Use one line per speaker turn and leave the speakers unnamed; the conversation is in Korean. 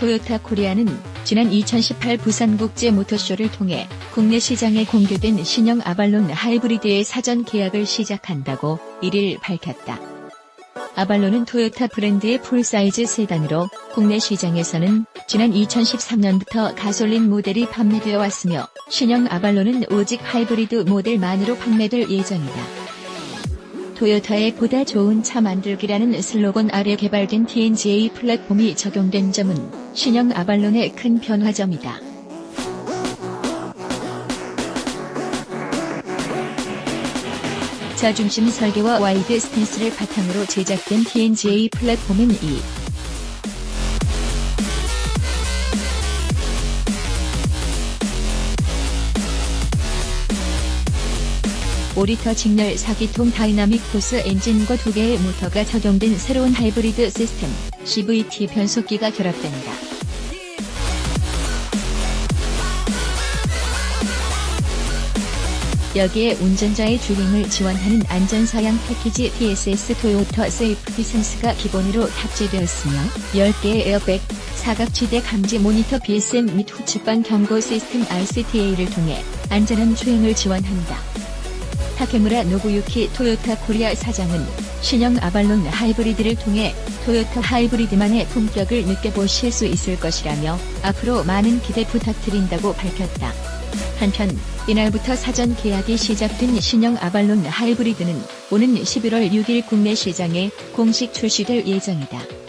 토요타 코리아는 지난 2018 부산 국제 모터쇼를 통해 국내 시장에 공개된 신형 아발론 하이브리드의 사전 계약을 시작한다고 1일 밝혔다. 아발론은 토요타 브랜드의 풀사이즈 세단으로 국내 시장에서는 지난 2013년부터 가솔린 모델이 판매되어 왔으며 신형 아발론은 오직 하이브리드 모델만으로 판매될 예정이다. 토요타의 보다 좋은 차 만들기라는 슬로건 아래 개발된 TNGA 플랫폼이 적용된 점은 신형 아발론의 큰 변화점이다. 자중심 설계와 와이드 스탠스를 바탕으로 제작된 TNGA 플랫폼은 이 오리터 직렬 4기통 다이나믹 포스 엔진과 두 개의 모터가 적용된 새로운 하이브리드 시스템 CVT 변속기가 결합된다. 여기에 운전자의 주행을 지원하는 안전사양 패키지 TSS 토요타 세이프티 센스가 기본으로 탑재되었으며 10개의 에어백, 사각지대 감지 모니터 BSM 및 후측방 경고 시스템 RCTA를 통해 안전한 주행을 지원한다. 타케무라 노부유키 토요타 코리아 사장은 신형 아발론 하이브리드를 통해 토요타 하이브리드만의 품격을 느껴보실 수 있을 것이라며 앞으로 많은 기대 부탁드린다고 밝혔다. 한편 이날부터 사전 계약이 시작된 신형 아발론 하이브리드는 오는 11월 6일 국내 시장에 공식 출시될 예정이다.